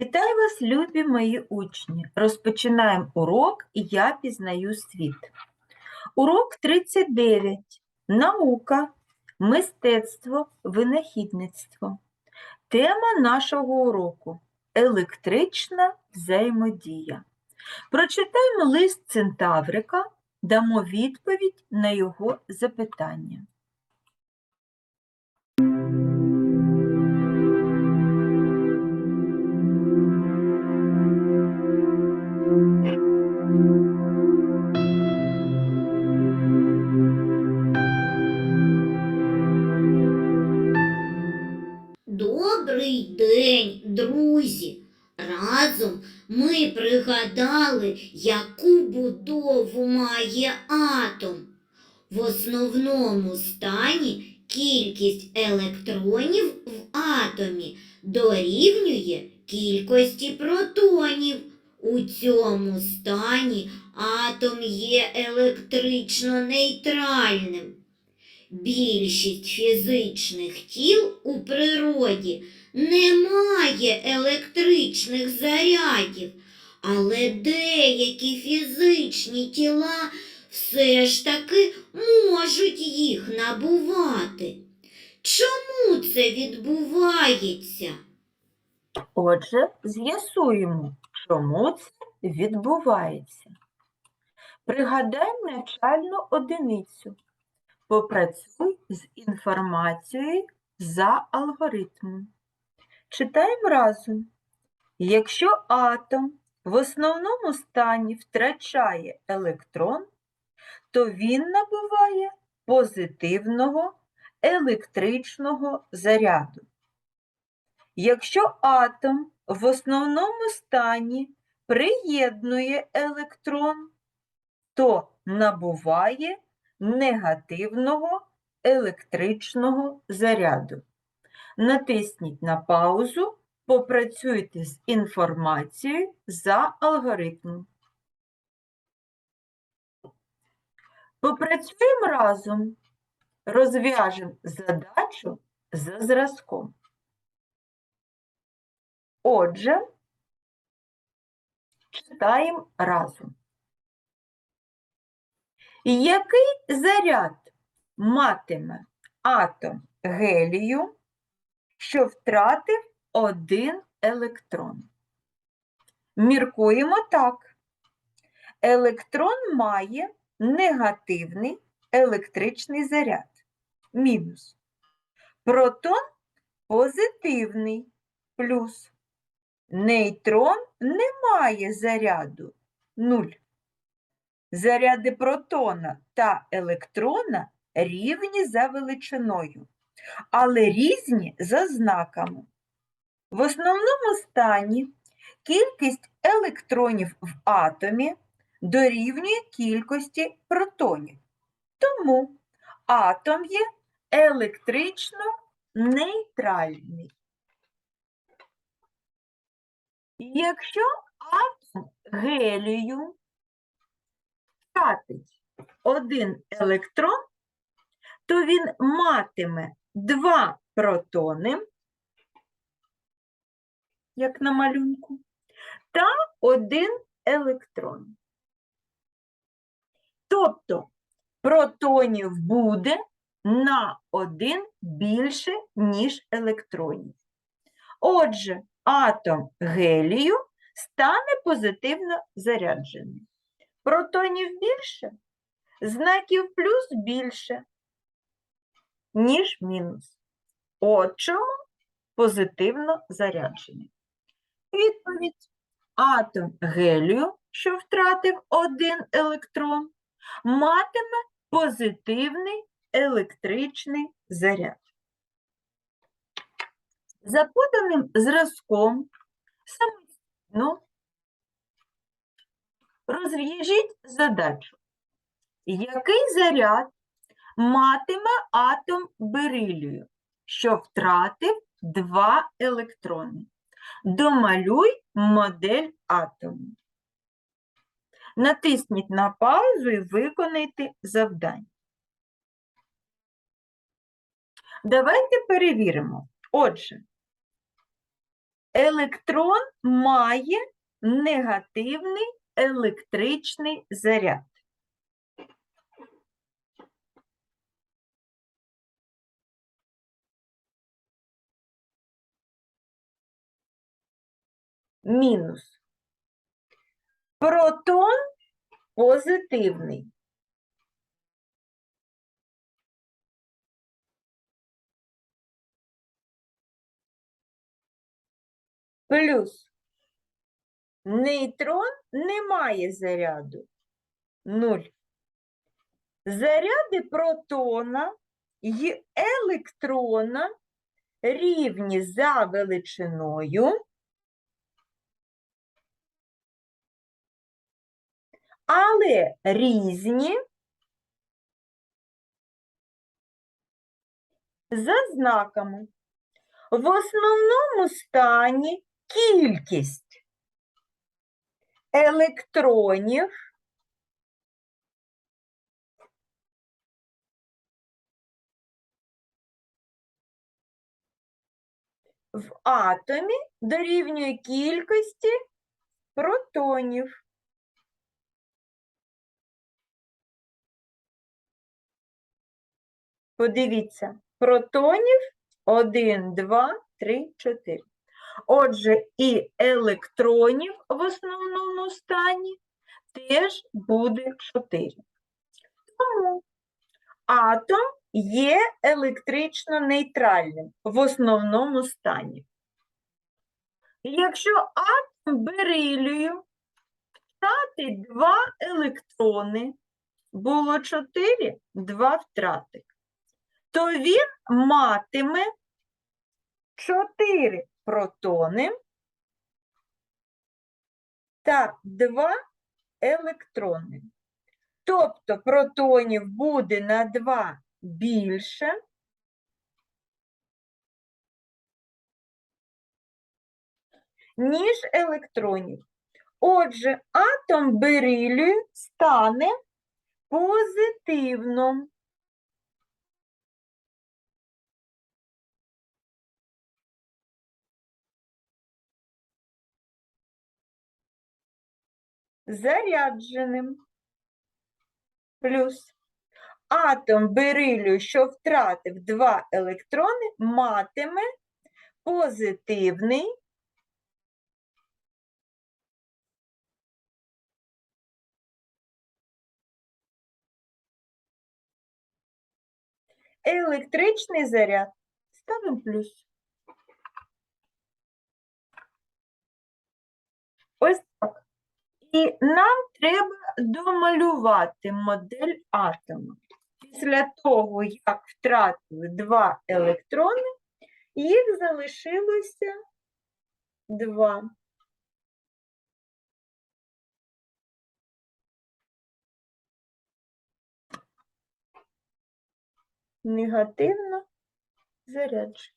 Вітаю вас, любі мої учні! Розпочинаємо урок і «Я пізнаю світ». Урок 39. Наука, мистецтво, винахідництво. Тема нашого уроку електрична взаємодія. Прочитаємо лист Центаврика, дамо відповідь на його запитання. Яку будову має атом. В основному стані кількість електронів в атомі дорівнює кількості протонів. У цьому стані атом є електрично нейтральним. Більшість фізичних тіл у природі не має електричних зарядів, але деякі фізичні тіла все ж таки можуть їх набувати. Чому це відбувається? Отже, з'ясуємо, чому це відбувається. Пригадаємо навчальну одиницю. Попрацюй з інформацією за алгоритмом. Читаємо разом. Якщо атом в основному стані втрачає електрон, то він набуває позитивного електричного заряду. Якщо атом в основному стані приєднує електрон, то набуває негативного електричного заряду. Натисніть на паузу, попрацюйте з інформацією за алгоритмом. Попрацюємо разом, розв'яжемо задачу за зразком. Отже, читаємо разом. Який заряд матиме атом гелію, що втратив один електрон? Міркуємо так. Електрон має негативний електричний заряд мінус. Протон позитивний плюс. Нейтрон не має заряду нуль. Заряди протона та електрона рівні за величиною, але різні за знаками. В основному стані кількість електронів в атомі дорівнює кількості протонів. Тому атом є електрично нейтральний. Якщо атом гелію втратить один електрон, то він матиме два протони, як на малюнку, та один електрон. Тобто протонів буде на один більше, ніж електронів. Отже, атом гелію стане позитивно зарядженим. Протонів більше, знаків плюс більше, ніж мінус. От чому позитивно заряджений. Відповідь. Атом гелію, що втратив один електрон, матиме позитивний електричний заряд. За поданим зразком самостійно розв'яжіть задачу. Який заряд матиме атом берилію, що втратив два електрони? Домалюй модель атому. Натисніть на паузу і виконайте завдання. Давайте перевіримо. Отже, Електрон має негативний електричний заряд. Мінус. Протон позитивний. Плюс нейтрон не має заряду. Нуль. Заряди протона й електрона рівні за величиною, але різні за знаками. В основному стані кількість електронів в атомі дорівнює кількості протонів. Подивіться, протонів 1, 2, 3, 4. Отже, і електронів в основному стані теж буде 4. Тому атом є електрично нейтральним в основному стані. Якщо атом берилію втратить 2 електрони, було 4, 2 втрати, то він матиме 4 протони та 2 електрони. Тобто протонів буде на 2 більше, ніж електронів. Отже, атом берилію стане позитивно. Зарядженим. Плюс атом берилію, що втратив два електрони, матиме позитивний електричний заряд. Ставимо плюс. Ось. І нам треба домалювати модель атома. Після того, як втратили два електрони, їх залишилося два. Негативно заряджені.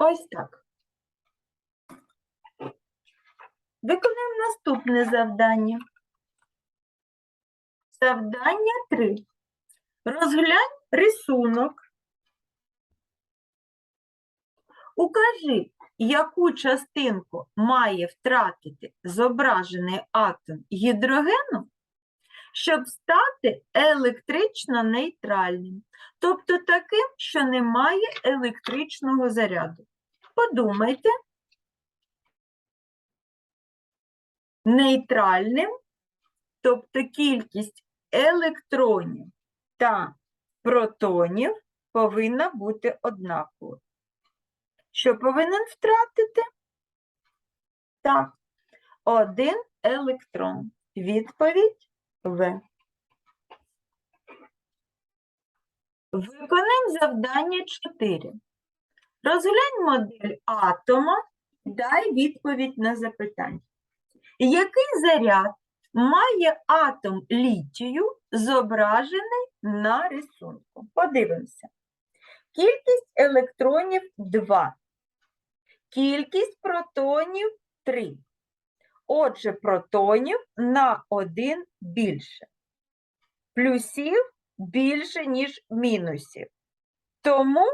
Ось так. Виконуємо наступне завдання. Завдання 3. Розглянь рисунок. Укажи, яку частинку має втратити зображений атом гідрогену, щоб стати електрично нейтральним, тобто таким, що не має електричного заряду. Подумайте, нейтральним, тобто кількість електронів та протонів повинна бути однакова. Що повинен втратити? Так, один електрон. Відповідь В. Виконаємо завдання 4. Розглянь модель атома, дай відповідь на запитання. Який заряд має атом літію, зображений на рисунку? Подивимося. Кількість електронів 2. Кількість протонів 3. Отже, протонів на 1 більше. Плюсів більше, ніж мінусів. Тому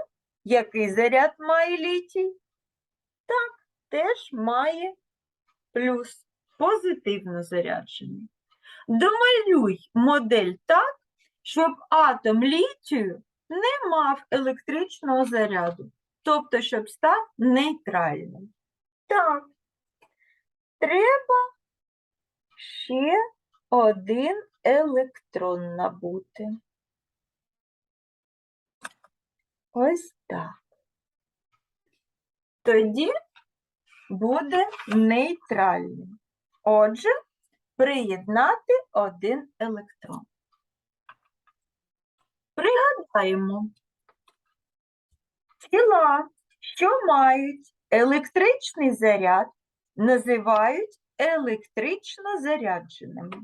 Який заряд має літій? Так, теж має плюс, позитивно заряджений. Домалюй модель так, щоб атом літію не мав електричного заряду, тобто, щоб став нейтральним. Так, треба ще один електрон набути. Ось так. Тоді буде нейтральним. Отже, приєднати один електрон. Пригадаємо, тіла, що мають електричний заряд, називають електрично зарядженими.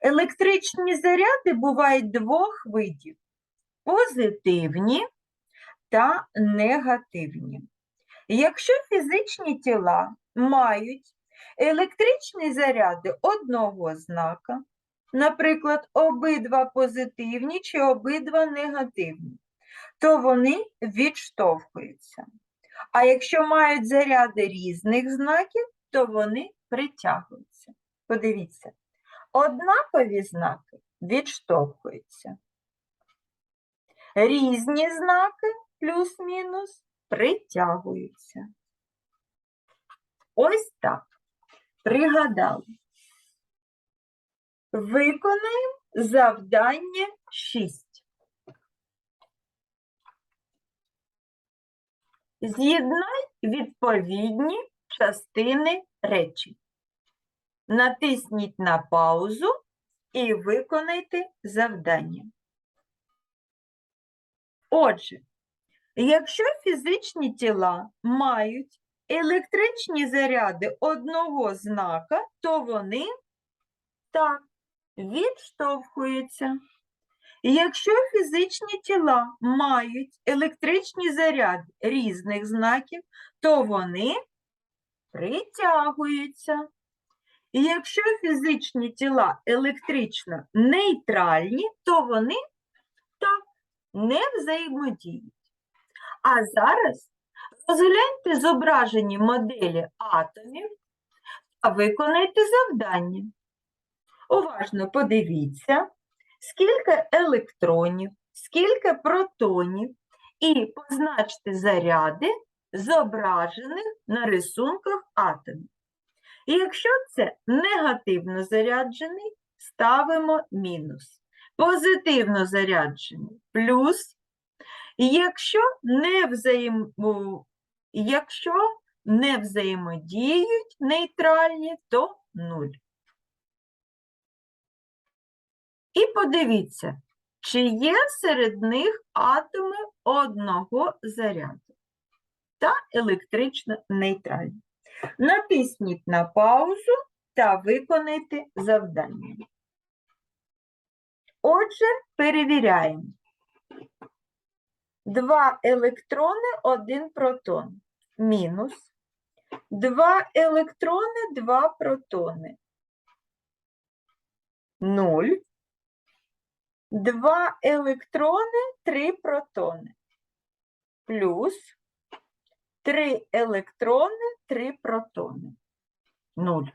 Електричні заряди бувають двох видів: позитивні та негативні. Якщо фізичні тіла мають електричні заряди одного знака, наприклад, обидва позитивні чи обидва негативні, то вони відштовхуються. А якщо мають заряди різних знаків, то вони притягуються. Подивіться, однакові знаки відштовхуються. Різні знаки плюс-мінус притягуються. Ось так. Пригадали. Виконаємо завдання 6. З'єднай відповідні частини речі. Натисніть на паузу і виконайте завдання. Отже, якщо фізичні тіла мають електричні заряди одного знака, то вони так відштовхуються. Якщо фізичні тіла мають електричні заряди різних знаків, то вони притягуються. Якщо фізичні тіла електрично нейтральні, то вони так не взаємодіють. А зараз розгляньте зображені моделі атомів та виконайте завдання. Уважно подивіться, скільки електронів, скільки протонів, і позначте заряди, зображених на рисунках атомів. І якщо це негативно заряджений, ставимо мінус. Позитивно заряджений плюс. І Якщо не, взаєм... якщо не взаємодіють нейтральні, то 0. І подивіться, чи є серед них атоми одного заряду та електрично нейтральні. Натисніть на паузу та виконайте завдання. Отже, перевіряємо. Два електрони, один протон. Мінус. Два електрони, два протони. Нуль. Два електрони, три протони. Плюс три електрони, три протони. Нуль.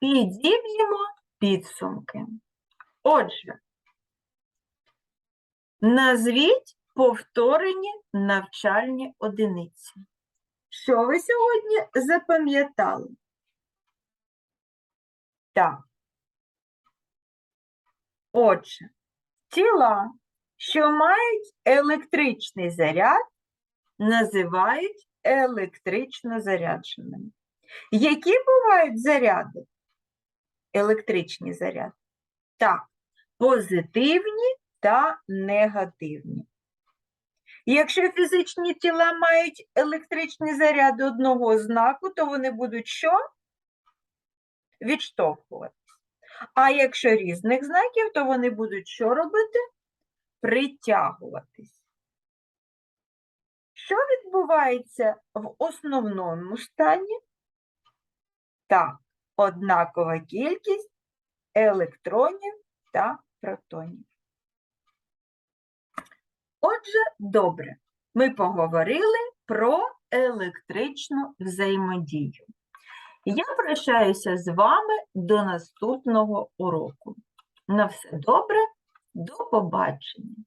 Підіб'ємо підсумки. Отже, назвіть повторені навчальні одиниці. Що ви сьогодні запам'ятали? Так. Отже, тіла, що мають електричний заряд, називають електрично зарядженими. Які бувають заряди? Електричні заряди. Так, позитивні та негативні. Якщо фізичні тіла мають електричні заряди одного знаку, то вони будуть що? Відштовхувати. А якщо різних знаків, то вони будуть що робити? Притягуватись. Що відбувається в основному стані? Так, однакова кількість електронів та протонів. Отже, добре, ми поговорили про електричну взаємодію. Я прощаюся з вами до наступного уроку. На все добре, до побачення!